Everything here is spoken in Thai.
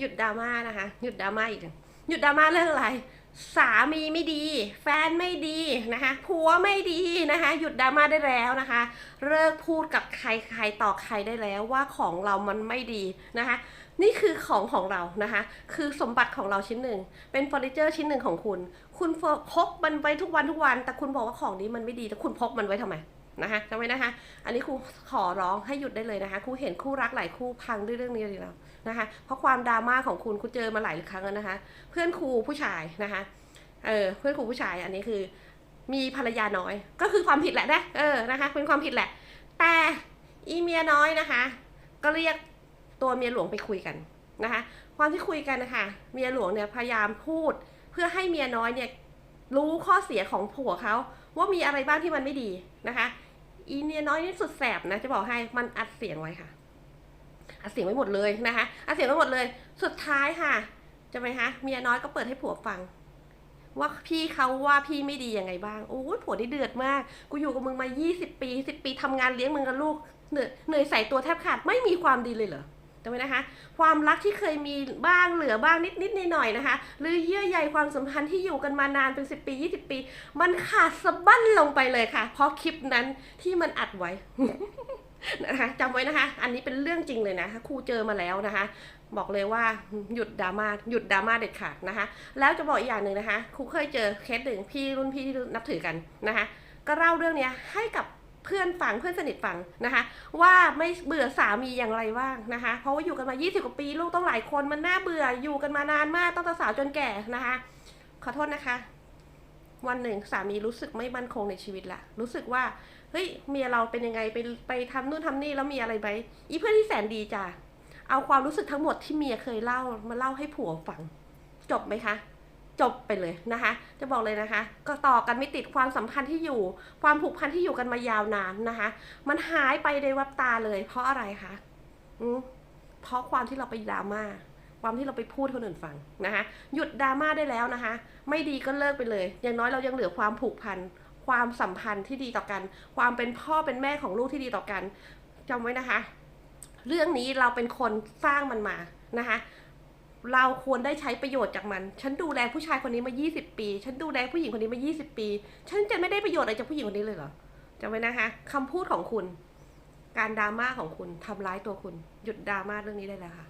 หยุดดราม่านะคะ หยุดดราม่าอีกหยุดดราม่าเรื่องอะไร สามีไม่ดี แฟนไม่ดีนะคะผัวไม่ดีนะคะ หยุดดราม่าได้แล้วนะคะเลิกพูดกับใครใครต่อใครได้แล้วว่าของเรามันไม่ดีนะคะ นี่คือของของเรานะคะ คือสมบัติของเราชิ้นหนึ่ง เป็นเฟอร์นิเจอร์ชิ้นหนึ่งของคุณ คุณพกมันไว้ทุกวันทุกวัน แต่คุณบอกว่าของนี้มันไม่ดีแต่คุณพกมันไว้ทำไม นะคะจำไว้นะคะ อันนี้ครูขอร้องให้หยุดได้เลยนะคะครูเห็นคู่รักหลายคู่พังด้วยเรื่องนี้เลยแล้วนะคะ เพราะความดราม่าของคุณครูเจอมาหลายครั้งแล้วนะคะ เพื่อนครูผู้ชายนะคะ เออเพื่อนครูผู้ชายอันนี้คือ มีภรรยาน้อยก็คือความผิดแหละนะเออนะคะเป็นความผิดแหละ แต่อีเมียน้อยนะคะ ก็เรียกตัวเมียหลวงไปคุยกันนะคะ ความที่คุยกันนะคะเมียหลวงเนี่ยพยายามพูดเพื่อให้เมียน้อยเนี่ย รู้ข้อเสียของผัวเขาว่ามีอะไรบ้างที่มันไม่ดีนะคะ อีเมียน้อยนี่สุดแสบนะจะบอกให้มันอัดเสียงไว้ค่ะ อัดเสียงไว้หมดเลยนะคะอัดเสียงไว้หมดเลย สุดท้ายค่ะจะไหมคะเมียน้อยก็เปิดให้ผัวฟัง ว่าพี่เขาว่าพี่ไม่ดียังไงบ้างโอ้ยผัวได้เดือดมาก กูอยู่กับมึงมา 20 ปี 10 ปีทำงานเลี้ยงมึงกับลูกเหนื่อยเหนื่อยใส่ตัวแทบขาดไม่มีความดีเลยเหรอ จำไว้นะคะ ความรักที่เคยมีบ้างเหลือบ้างนิดนิดๆหน่อยๆนะคะ หรือเยื่อใยความสัมพันธ์ที่อยู่กันมานานเป็น 10 ปี 20 ปี มันขาดสะบั้นลงไปเลยค่ะ เพราะคลิปนั้นที่มันอัดไว้นะคะจำไว้นะคะ อันนี้เป็นเรื่องจริงเลยนะครูเจอมาแล้วนะคะ บอกเลยว่าหยุดดราม่าหยุดดราม่าเด็ดขาดนะคะ แล้วจะบอกอีกอย่างหนึ่งนะคะครูเคยเจอเคสหนึ่งพี่รุ่นพี่ที่นับถือกันนะคะ ก็เล่าเรื่องนี้ให้กับ เพื่อนฟังเพื่อนสนิทฟังนะคะ ว่าไม่เบื่อสามีอย่างไรบ้างนะคะ เพราะว่าอยู่กันมา 20 กว่าปีลูกต้องหลายคนมันน่าเบื่ออยู่กันมานานมากตั้งแต่สาวจนแก่นะคะ ขอโทษนะคะ วันหนึ่งสามีรู้สึกไม่มั่นคงในชีวิตละรู้สึกว่าเฮ้ยเมียเราเป็นยังไงไปไปทำนู่นทำนี่แล้วมีอะไรไหมอีเพื่อนที่แสนดีจ้ะเอาความรู้สึกทั้งหมดที่เมียเคยเล่ามาเล่าให้ผัวฟัง จบไหมคะ จบไปเลยนะคะ จะบอกเลยนะคะ ก็ต่อกันไม่ติดความสัมพันธ์ที่อยู่ ความผูกพันที่อยู่กันมายาวนานนะคะ มันหายไปในวับตาเลย เพราะอะไรคะอืมเพราะความที่เราไปดราม่าความที่เราไปพูดคนอื่นฟังนะคะ หยุดดราม่าได้แล้วนะคะ ไม่ดีก็เลิกไปเลย อย่างน้อยเรายังเหลือความผูกพันความสัมพันธ์ที่ดีต่อกัน ความเป็นพ่อเป็นแม่ของลูกที่ดีต่อกันจำไว้นะคะ เรื่องนี้เราเป็นคนสร้างมันมานะคะ เราควรได้ใช้ประโยชน์จากมัน ฉันดูแลผู้ชายคนนี้มา 20 ปี ฉันดูแลผู้หญิงคนนี้มา 20 ปี ฉันจะไม่ได้ประโยชน์อะไรจากผู้หญิงคนนี้เลยเหรอจำไว้นะคะคำพูดของคุณ การดราม่าของคุณทำร้ายตัวคุณ หยุดดราม่าเรื่องนี้ได้แล้วค่ะ